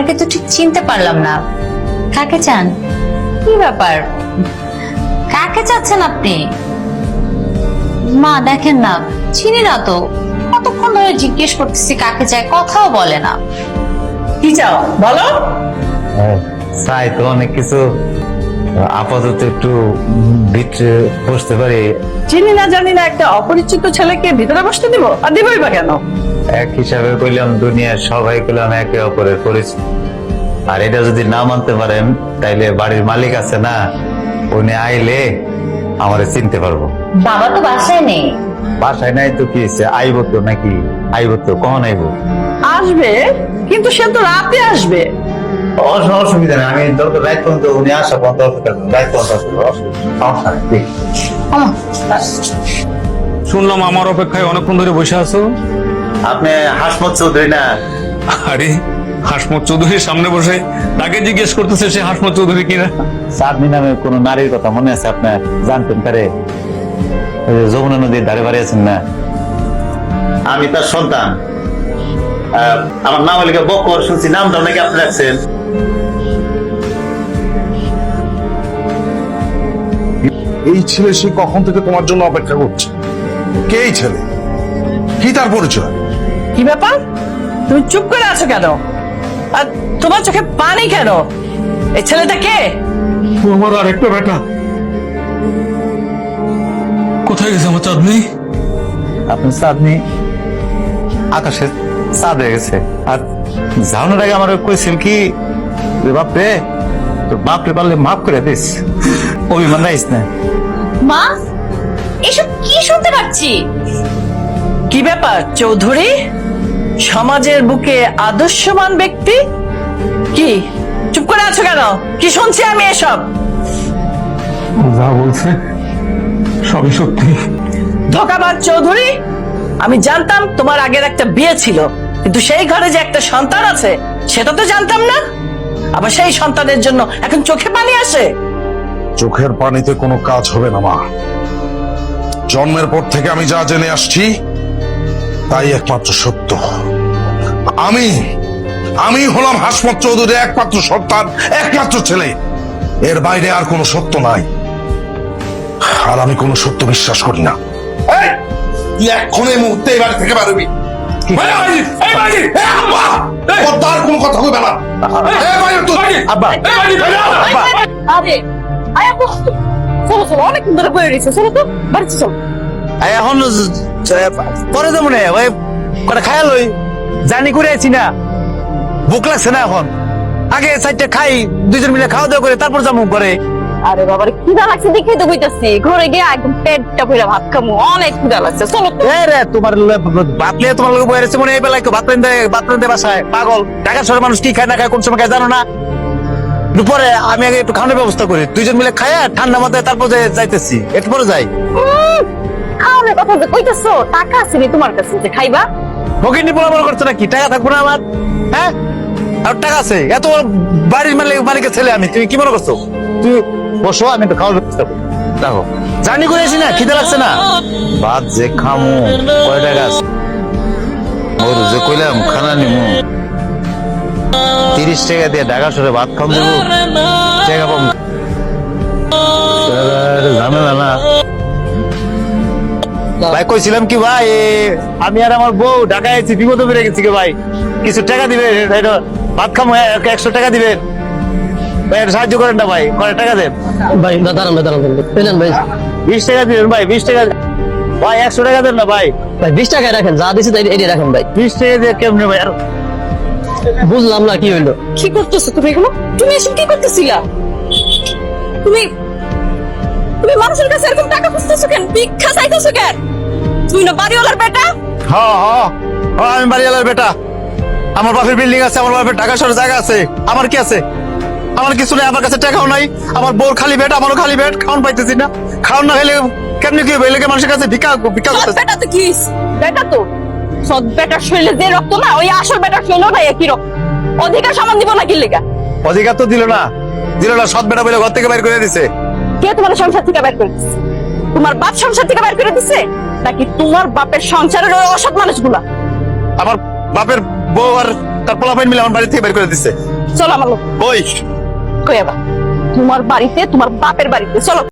তাকে তো ঠিক চিনতে পারলাম না। কাকে চান? কি ব্যাপার? কাকে চাচ্ছেন আপনি? মা দেখেন না চিনি না তো। কতক্ষণ ধরে জিজ্ঞেস করতেছি কাকে চাই কথাও বলে না। কি চাও বলো। হ্যাঁ, চাই তো অনেক কিছু। আপাতত একটু ভিতরে বসতে পারি। চিনি না জানি না একটা অপরিচিত ছেলেকে ভিতরে বসতে দিব? আর দিবই বা কেন? এক হিসাবে কইলাম দুনিয়ার সবাই কইলাম একে অপরের পরিচিত আর এটা যদি না মানতে পারেন তাইলে বাড়ির মালিক আছে না উনি আইলে আমারে চিনতে পারব। বাবা তো বাসায় নেই। বাসায় নাই তো কি হয়েছে আইব তো নাকি? আইব তো কখন আইব? আসবে কিন্তু সে তো রাতে আসবে। অসুবিধা নেই আমি দরকার রাইত পর্যন্ত উনি আসা পর্যন্ত অপেক্ষা পর্যন্ত সমস্যা নেই শুনলাম আমার অপেক্ষায় অনেকক্ষণ ধরে বসে আছো। আপনি হাসমত চৌধুরী না? আরে হাসমত চৌধুরীর সামনে বসে তাকে জিজ্ঞেস করতেছে সে হাসমত চৌধুরী কিনা? চাঁদনি নামে কোন নারীর কথা মনে আছে আপনার? জানতেন পারে। যমুনা নদীর ধারে বাড়ি আছেন না? আমি তার সন্তান। আমার নাম হলে বকর শুনছি নামটা নাকি আপনি রাখছেন? এই ছেলে সে কখন থেকে তোমার জন্য অপেক্ষা করছে? কে এই ছেলে? কি তার পরিচয়? কি ব্যাপার? তুমি চুপ করে আছো কেন? আর তোমার চোখে পানি কেন? এই ছেলেটা কে? ও আমার আরেকটা বেটা। কোথায় গেছে আমার চাঁদনি? আপনি চাঁদনি আকাশে চাঁদ হয়ে গেছে। আর জানার আগে আমার কইছিল কি যে বাপরে তোর বাপরে পারলে মাফ করে দিস। অভিমান রাইস না। মা এসব কি শুনতে পাচ্ছি? কি ব্যাপার চৌধুরী? সমাজের বুকে আদর্শমান ব্যক্তি? কি? চুপ করে আছো কেন? কি শুনছি আমি এসব? যা বলছে সবই সত্যি। ধোকাবাজ চৌধুরী আমি জানতাম তোমার আগের একটা বিয়ে ছিল কিন্তু সেই ঘরে যে একটা সন্তান আছে সেটা তো জানতাম না। আবার সেই সন্তানের জন্য এখন চোখে পানি আসে। চোখের পানিতে কোনো কাজ হবে না মা। জন্মের পর থেকে আমি যা জেনে আসছি তাই একমাত্র সত্য। আমি আমি হলাম হাসমত চৌধুরীর একমাত্র সন্তান একমাত্র ছেলে। এর বাইরে আর কোনো সত্য নাই। আর আমি কোনো সত্য বিশ্বাস করি না। তুই এক্ষণে মুহূর্তে এই বাড়ি থেকে পারবি তার কোনো কথা কইবে না। এই আব্বা। চলো চলো অনেক ধরে বয়ে রয়েছে চলো তো বাড়িতে চলো। এখন পরে তো মনে হয়, কটা খাই লই। জানি করে আছি না। ভুক লাগছে না এখন। আগে চারটে খাই দুজন মিলে খাওয়া দাওয়া করে তারপর যাব করে আরে বাবা খিদা লাগছে দেখেই তো বুঝতেছি। ঘরে গিয়ে একদম পেটটা ভরে ভাত খামু অনেক খিদা লাগছে। চলো এ রে তোমার ভাত লিয়ে তোমার লোক রয়েছে মনে এই বেলায় ভাত রান্ধে ভাত রান্ধে বাসায়। পাগল। ঢাকা শহরের মানুষ কি খায় না খায় কোন সময় খায় জানো না? দুপুরে আমি আগে একটু খাওয়ানোর ব্যবস্থা করি। দুইজন মিলে খায় ঠান্ডা মাথায় তারপর যাইতেছি। একটু পরে যাই। খাওয়ানোর কথা যে কইতেছো টাকা আছে তোমার কাছে যে খাইবা? ভগিনী পরামর্শ করছে নাকি? টাকা থাকব না আমার? হ্যাঁ? আর টাকা আছে। এত বাড়ির মালিক মালিকের ছেলে আমি। তুমি কি মনে করছ? তুই বসো, আমি একটু খাওয়ার ব্যবস্থা করি দেখো, জার্নি করে আসি না? খিদে লাগছে না? ভাত যে খামু কয় টাকা আছে ওর যে কইলাম, খানা নিমু। তিরিশ টাকা দিয়ে ঢাকা সরে ভাত খাম দেবো। টাকা পাবো। ভাই কইছিলাম কি ভাই আমি আর আমার বউ ঢাকায় আছি বিপদে বেড়ে গেছি কি ভাই। কিছু টাকা দিবেন ভাত খামো একশো টাকা দিবেন ভাই সাহায্য করেন না ভাই কয় টাকা দেন? ভাই দাঁড়ান দাঁড়ান পেলেন ভাই। বিশ টাকা দিবেন ভাই বিশ টাকা ভাই একশো টাকা দেন না ভাই। ভাই বিশ টাকায় রাখেন যা দিছে তাই এটি রাখেন ভাই। বিশ টাকা দিয়ে কেমনে ভাই? আর বুঝলাম না কি হইল? কি করতেছো তুমি এগুলো তুমি এসব কি করতেছিলা? তুমি তুমি মানুষের কাছে এরকম টাকা খুঁজতেছো কেন? ভিক্ষা চাইতেছো কেন? তুই না বাড়িওয়ালার বেটা? হ্যাঁ আমি বাড়িওয়ালার বেটা। আমার বাপের বিল্ডিং আছে আমার বাপের ঢাকা শহরে জায়গা আছে। আমার কি আছে? আমার কিছু নেই আমার কাছে টাকাও নাই। আমার বোর খালি বেড আমারও খালি বেড খাওয়ান পাইতেছি না। খাওয়ান না খেলে কেমনি কি মানুষের কাছে ভিক্ষা ভিক্ষা সৎ করতেছে। বেটা তো কি? বেটা তো? বেটার শরীরে যে রক্ত না ওই আসল বেটার শরীরেও নাই একই রক্ত। অধিকার সমান দিব না কি লেগা? অধিকার তো দিল না। দিল না সৎ বেটা বলে ঘর থেকে বাইর করে দিছে। কে তোমার সংসার থেকে বের করে দিছে? তোমার বাপ সংসার থেকে বের করে দিছে? নাকি তোমার বাপের সংসারের ওই অসৎ মানুষগুলা? আমার বাপের বউ আর তার পোলাপাইন মিলে আমার বাড়ি থেকে বের করে দিচ্ছে চলো আমার বই ওই কই আবার? তোমার বাড়িতে তোমার বাপের বাড়িতে। চলো।